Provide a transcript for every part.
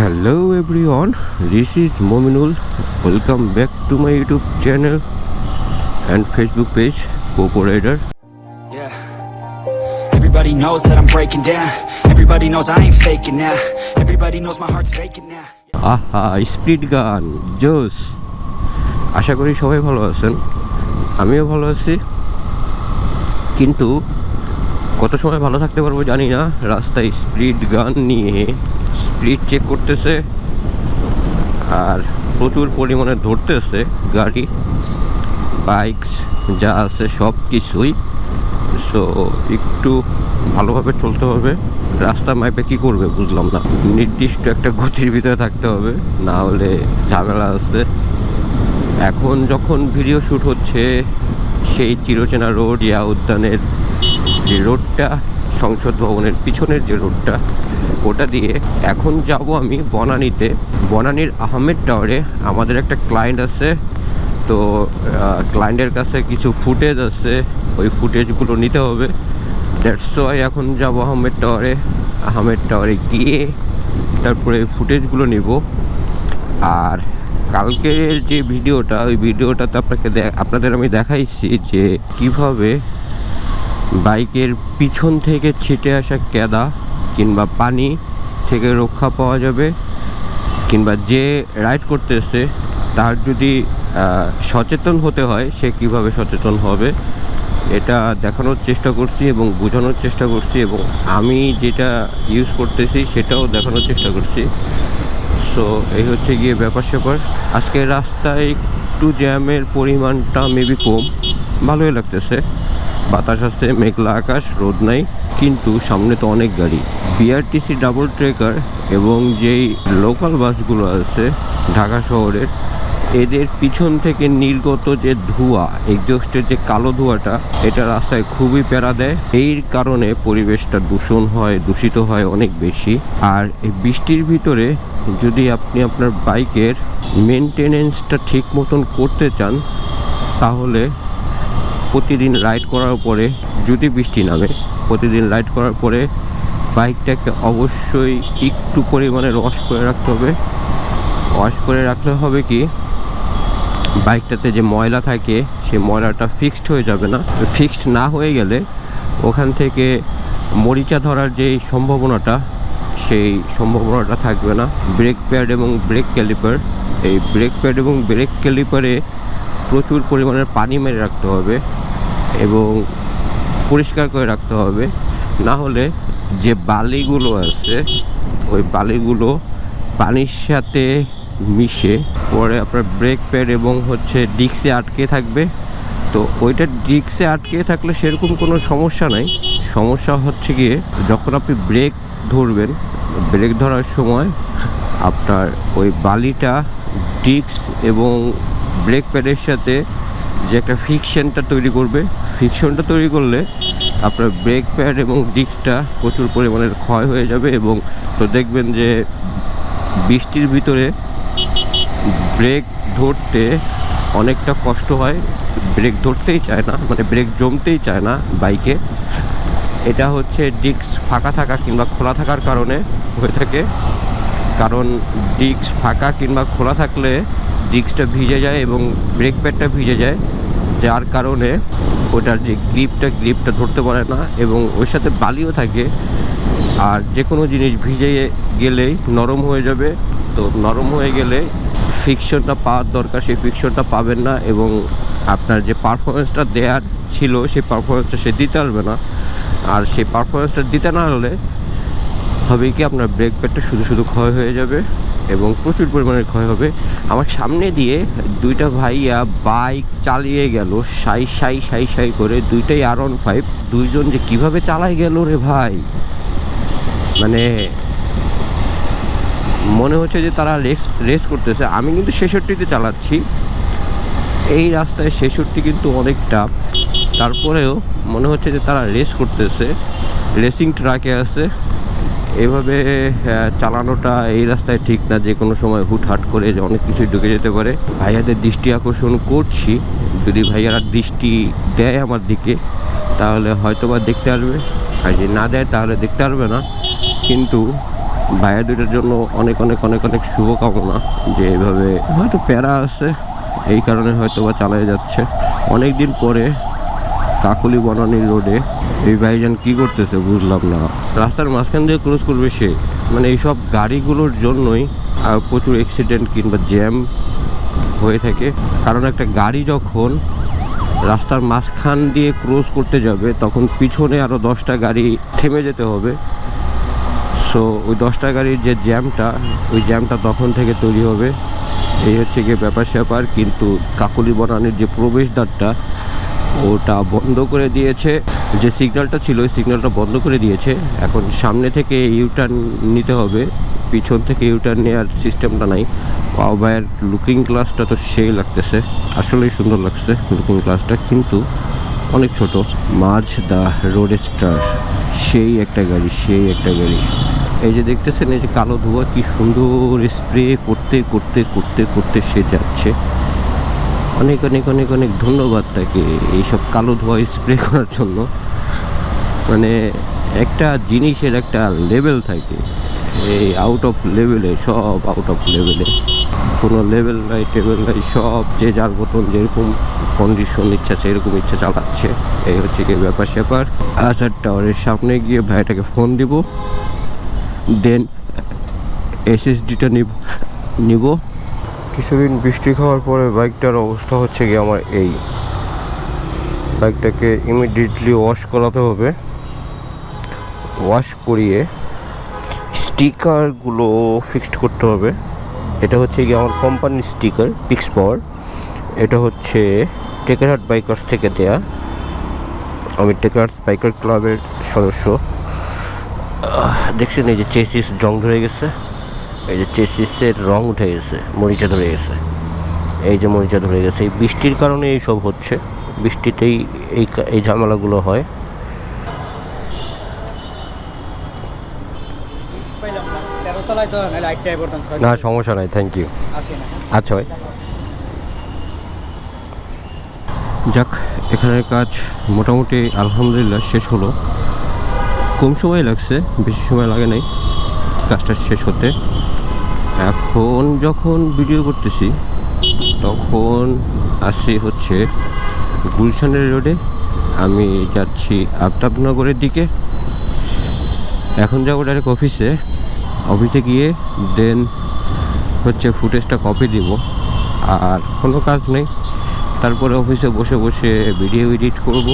Hello everyone this is Mominul welcome back to my YouTube channel and Facebook page popo rider Everybody knows that I'm breaking down. Everybody knows I ain't faking now. Everybody knows আহা speed গান জোস আশা করি সবাই ভালো আছেন। আমিও ভালো আছি। কিন্তু কত সময় ভালো থাকতে পারব জানি না। রাস্তায় স্পিড গান নিয়ে স্পিড চেক করতেছে। আর প্রচুর পরিমাণে ধরতেছে গাড়ি বাইকস যা আছে সব কিছুই। সো একটু ভালোভাবে চলতে হবে। রাস্তা ম্যাপে কি করবে বুঝলাম না। নির্দিষ্ট একটা গতির ভিতরে থাকতে হবে, না হলে ঝামেলা আছে। এখন যখন ভিডিও শ্যুট হচ্ছে, সেই চিরচেনা রোড ইয়া উদ্যানের যে রোডটা সংসদ ভবনের পিছনের যে রোডটা, ওটা দিয়ে এখন যাব আমি বনানীতে। বনানীর আহমেদ টাওয়ারে আমাদের একটা ক্লায়েন্ট আছে। তো ক্লায়েন্টের কাছে কিছু ফুটেজ আছে। ওই ফুটেজগুলো নিতে হবে। দ্যাটস ওয়াই এখন যাব আহমেদ টাওয়ারে আহমেদ টাওয়ারে গিয়ে তারপরে ফুটেজগুলো নিব। আর কালকের যে ভিডিওটা, ওই ভিডিওটাতে আপনাকে আপনাদের আমি দেখাইছি যে কীভাবে বাইকের পিছন থেকে ছিটে আসা কেদা কিংবা পানি থেকে রক্ষা পাওয়া যাবে, কিংবা যে রাইড করতেছে তার যদি সচেতন হতে হয়, সে কীভাবে সচেতন হবে, এটা দেখানোর চেষ্টা করছি এবং বোঝানোর চেষ্টা করছি এবং আমি যেটা ইউজ করতেছি সেটাও দেখানোর চেষ্টা করছি। সো এই হচ্ছে গিয়ে ব্যাপার স্যাপার। আজকে রাস্তায় একটু জ্যামের পরিমাণটা মেবি কম। ভালোই লাগতেছে। বাতাস আছে, মেঘলা আকাশ, রোদ নাই, কিন্তু সামনে তো অনেক গাড়ি। বিআরটিসি ডাবল ট্রেকার এবং যেই লোকাল বাসগুলো আছে ঢাকা শহরের, এদের পিছন থেকে নির্গত যে ধোঁয়া এক্সস্টের যে কালো ধোঁয়াটা, এটা রাস্তায় খুবই প্যারা দেয়। এই কারণে পরিবেশটা দূষণ হয়, দূষিত হয় অনেক বেশি। আর এই বৃষ্টির ভিতরে যদি আপনি আপনার বাইকের মেনটেনেন্সটা ঠিক মতন করতে চান, তাহলে প্রতিদিন রাইড করার পরে যদি বৃষ্টি নামে, প্রতিদিন রাইড করার পরে বাইকটাকে অবশ্যই একটু পরিমাণে ওয়াশ করে রাখতে হবে। ওয়াশ করে রাখলে হবে কি, বাইকটাতে যে ময়লা থাকে, সেই ময়লাটা ফিক্সড হয়ে যাবে না। ফিক্সড না হয়ে গেলে ওখান থেকে মরিচা ধরার যে সম্ভাবনাটা, সেই সম্ভাবনাটা থাকবে না। ব্রেক প্যাড এবং ব্রেক ক্যালিপার এই ব্রেক প্যাড এবং ব্রেক ক্যালিপারে প্রচুর পরিমাণের পানি মেরে রাখতে হবে। এবং পরিষ্কার করে রাখতে হবে। না হলে যে বালিগুলো আছে, ওই বালিগুলো পানির সাথে মিশে পরে আপনার ব্রেক প্যাড এবং হচ্ছে ডিক্সে আটকে থাকবে। তো ওইটা ডিক্সে আটকে থাকলে সেরকম কোনো সমস্যা নাই। সমস্যা হচ্ছে গিয়ে যখন আপনি ব্রেক ধরবেন ব্রেক ধরার সময় আপনার ওই বালিটা ডিক্স এবং ব্রেক প্যাডের সাথে যে একটা ফিকশনটা তৈরি করবে। ফিকশনটা তৈরি করলে আপনার ব্রেক প্যাড এবং ডিস্কটা প্রচুর পরিমাণের ক্ষয় হয়ে যাবে এবং তো দেখবেন যে বৃষ্টির ভিতরে ব্রেক ধরতে অনেকটা কষ্ট হয়। ব্রেক ধরতেই চায় না মানে ব্রেক জমতেই চায় না বাইকে। এটা হচ্ছে ডিস্ক ফাঁকা থাকা কিংবা খোলা থাকার কারণে হয়ে থাকে। কারণ ডিস্ক ফাঁকা কিংবা খোলা থাকলে ডিস্কটা ভিজে যায় এবং ব্রেক প্যাডটা ভিজে যায়, যার কারণে ওটার যে গ্রিপটা গ্রিপটা ধরতে পারে না এবং ওর সাথে বালিও থাকে। আর যে কোনো জিনিস ভিজে গেলেই নরম হয়ে যাবে। তো নরম হয়ে গেলে ফিকশনটা পাওয়ার দরকার, সেই ফিকশনটা পাবেন না এবং আপনার যে পারফরমেন্সটা দেওয়ার ছিল, সেই পারফরমেন্সটা সে দিতে পারবে না। আর সেই পারফরমেন্সটা দিতে না হলে হবে কি, আপনার ব্রেক প্যাডটা শুধু শুধু ক্ষয় হয়ে যাবে। এবং প্রচুর পরিমাণে ক্ষয় হবে। আমার সামনে দিয়ে দুইটা ভাইয়া বাইক চালিয়ে গেল, সাই সাই সাই সাই করে দুইটাই আর অন ফাইভ দুইজন যে কীভাবে চালায় গেল রে ভাই? মানে মনে হচ্ছে যে তারা রেস রেস করতেছে। আমি কিন্তু ছেষট্টিতে চালাচ্ছি। এই রাস্তায় ছেষট্টি কিন্তু অনেক টাফ তারপরেও মনে হচ্ছে যে তারা রেস করতেছে। রেসিং ট্রাকে আছে। এভাবে চালানোটা এই রাস্তায় ঠিক না, যে কোনো সময় হুটহাট করে অনেক কিছুই ঢুকে যেতে পারে। ভাইয়াদের দৃষ্টি আকর্ষণ করছি। যদি ভাইয়ারা দৃষ্টি দেয় আমার দিকে, তাহলে হয়তো বা দেখতে পারবে আর যদি না দেয়, তাহলে দেখতে পারবে না। কিন্তু ভাইয়া দুইটার জন্য অনেক অনেক অনেক অনেক শুভকামনা যে এভাবে হয়তো প্যারা আছে। এই কারণে হয়তো বা চালিয়ে যাচ্ছে। অনেক দিন পরে কাকলি বনানী রোডে এই ভাইজান কি করতেছে বুঝলাম না। রাস্তার মাঝখান দিয়ে ক্রস করবে সে। মানে এইসব গাড়িগুলোর জন্যই আহ, প্রচুর অ্যাক্সিডেন্ট কিংবা জ্যাম হয়ে থাকে। কারণ একটা গাড়ি যখন রাস্তার মাঝখান দিয়ে ক্রস করতে যাবে তখন পিছনে আরও দশটা গাড়ি থেমে যেতে হবে। সো ওই দশটা গাড়ির যে জ্যামটা ওই জ্যামটা তখন থেকে তৈরি হবে। এই হচ্ছে গিয়ে ব্যাপার স্যাপার কিন্তু কাকলি বনানির যে প্রবেশদ্বারটা ওটা বন্ধ করে দিয়েছে। যে সিগন্যালটা ছিল, ওই সিগন্যালটা বন্ধ করে দিয়েছে। এখন সামনে থেকে ইউটার্ন নিতে হবে। পিছন থেকে ইউটার্ন নেওয়ার সিস্টেমটা নাই। ভাইয়ের লুকিং গ্লাসটা তো সেই লাগতেছে। আসলেই সুন্দর লাগছে লুকিং গ্লাসটা কিন্তু অনেক ছোট। মাঝ দা রোড স্টার সেই একটা গাড়ি, সেই একটা গাড়ি। এই যে দেখতেছেন, এই যে কালো ধোয়া, কি সুন্দর স্প্রে করতে করতে করতে করতে সে যাচ্ছে। অনেক অনেক অনেক অনেক ধন্যবাদ তাকে এইসব কালো ধোয়া স্প্রে করার জন্য। মানে একটা জিনিসের একটা লেভেল থাকে, এই আউট অফ লেভেলে সব আউট অফ লেভেলে কোনো লেভেল নাই টেবিল নাই, সব যে যার মতন যেরকম কন্ডিশন ইচ্ছা, সেরকম ইচ্ছা চালাচ্ছে। এই হচ্ছে কি ব্যাপার স্যাপার। আচার টাওয়ারের সামনে গিয়ে ভাইটাকে ফোন দিব দেন এসএসডিটা নিব নিব। কিছুদিন বৃষ্টি খাওয়ার পরে বাইকটার অবস্থা হচ্ছে গিয়ে আমার এই। বাইকটাকে ইমিডিয়েটলি ওয়াশ করাতে হবে। ওয়াশ করিয়ে স্টিকারগুলো ফিক্সড করতে হবে। এটা হচ্ছে গিয়ে আমার কোম্পানির স্টিকার পিক্স পাওয়ার এটা হচ্ছে টেকারহাট বাইকার্স থেকে দেয়া। আমি টেকার্স বাইকার ক্লাবের সদস্য। দেখছেন এই যে চেসিস জং ধরে গেছে। এই যে চেসিসের রং উঠে গেছে, মরিচা ধরে গেছে। এই যে মরিচা ধরে গেছে, এই বৃষ্টির কারণে এই সব হচ্ছে। বৃষ্টিতেই এই এই ঝামেলাগুলো হয়। না, সমস্যা নাই থ্যাংক ইউ আচ্ছা ভাই। যাক, এখানের কাজ মোটামুটি আলহামদুলিল্লাহ শেষ হলো। কম সময় লাগছে, বেশি সময় লাগে নাই। কাজটা শেষ হতে। এখন যখন ভিডিও করতেছি, তখন আসি হচ্ছে গুলশানের রোডে। আমি যাচ্ছি আফতাবনগরের দিকে। এখন যাব ডাইরেক্ট অফিসে অফিসে গিয়ে দেন হচ্ছে ফুটেজটা কপি দিব। আর কোনো কাজ নেই। তারপরে অফিসে বসে বসে ভিডিও এডিট করব।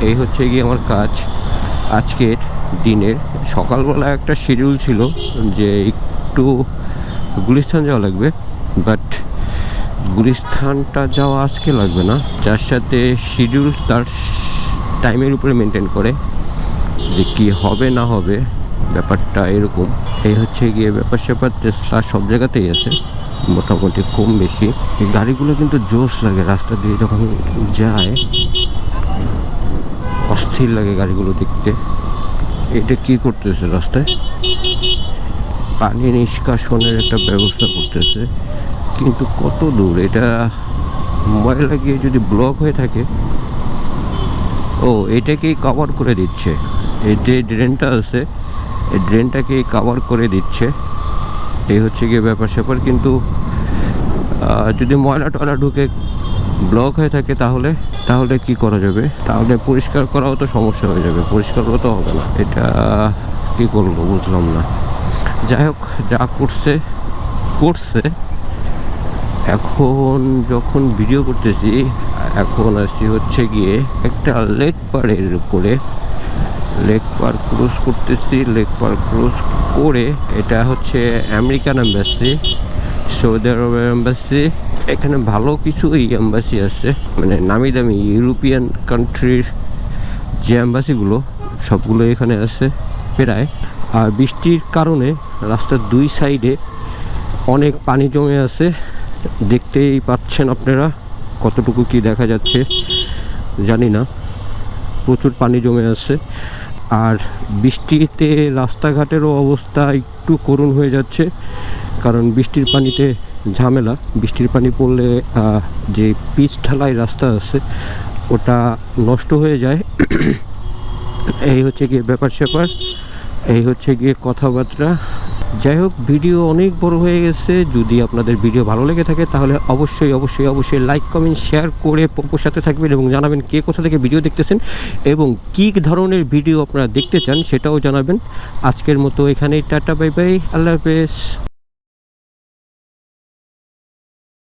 এই হচ্ছে গিয়ে আমার কাজ। আজকের দিনের সকালবেলা একটা শিডিউল ছিল যে একটু গুলিস্তান যাওয়া লাগবে বাট গুলিস্তানটা যাওয়া আজকে লাগবে না। যার সাথে শিডিউল তার টাইমের উপরে মেনটেন করে যে কি হবে, না হবে, ব্যাপারটা এরকম। এই হচ্ছে গিয়ে ব্যাপার স্যাপার টেসলা সব জায়গাতেই আছে, মোটামুটি কম বেশি। এই গাড়িগুলো কিন্তু জোশ লাগে, রাস্তা দিয়ে যখন যায়, অস্থির লাগে গাড়িগুলো দেখতে। এটা কি করতেছে রাস্তায়? পানি নিষ্কাশনের একটা ব্যবস্থা করতেছে। কিন্তু কত দূর? এটা ময়লা গিয়ে যদি ব্লক হয়ে থাকে, ও এটাকেই কভার করে দিচ্ছে। এই যে ড্রেনটা আছে, এই ড্রেনটাকেই কভার করে দিচ্ছে। এই হচ্ছে গিয়ে ব্যাপার স্যাপার। কিন্তু যদি ময়লা টয়লা ঢুকে ব্লক হয়ে থাকে তাহলে তাহলে কি করা যাবে? তাহলে পরিষ্কার করাও তো সমস্যা হয়ে যাবে। পরিষ্কার করা তো হবে না। এটা কি করব? বুঝলাম না। যাই হোক যা করছে করছে। এখন যখন ভিডিও করতেছি, এখন আসি হচ্ছে গিয়ে একটা লেক পাড়ের উপরে। লেক পার ক্রস করতেছি লেক পার ক্রস করে এটা হচ্ছে আমেরিকান এম্বাসি সৌদি আরবের এম্বাসি এখানে ভালো কিছু এই অ্যাম্বাসি আছে মানে নামি দামি ইউরোপিয়ান কান্ট্রির যে অ্যাম্বাসিগুলো সবগুলো এখানে আছে, প্রায়। আর বৃষ্টির কারণে রাস্তার দুই সাইডে অনেক পানি জমে আছে। দেখতেই পাচ্ছেন আপনারা কতটুকু কি দেখা যাচ্ছে, জানি না। প্রচুর পানি জমে আছে। আর বৃষ্টিতে রাস্তাঘাটেরও অবস্থা একটু করুণ হয়ে যাচ্ছে, কারণ বৃষ্টির পানিতে ঝামেলা। বৃষ্টির পানি পড়লে যে পিচ ঢালাই রাস্তা আছে, ওটা নষ্ট হয়ে যায়। এই হচ্ছে গিয়ে ব্যাপার স্যাপার এই হচ্ছে গিয়ে কথাবার্তা। যাই হোক, ভিডিও অনেক বড় হয়ে গেছে। যদি আপনাদের ভিডিও ভালো লেগে থাকে, তাহলে অবশ্যই অবশ্যই অবশ্যই লাইক কমেন্ট শেয়ার করে পপুর সাথে থাকবেন এবং জানাবেন কে কোথা থেকে ভিডিও দেখতেছেন এবং কী ধরনের ভিডিও আপনারা দেখতে চান সেটাও জানাবেন। আজকের মতো এখানেই, টাটা বাই বাই আল্লাহ হাফেজ।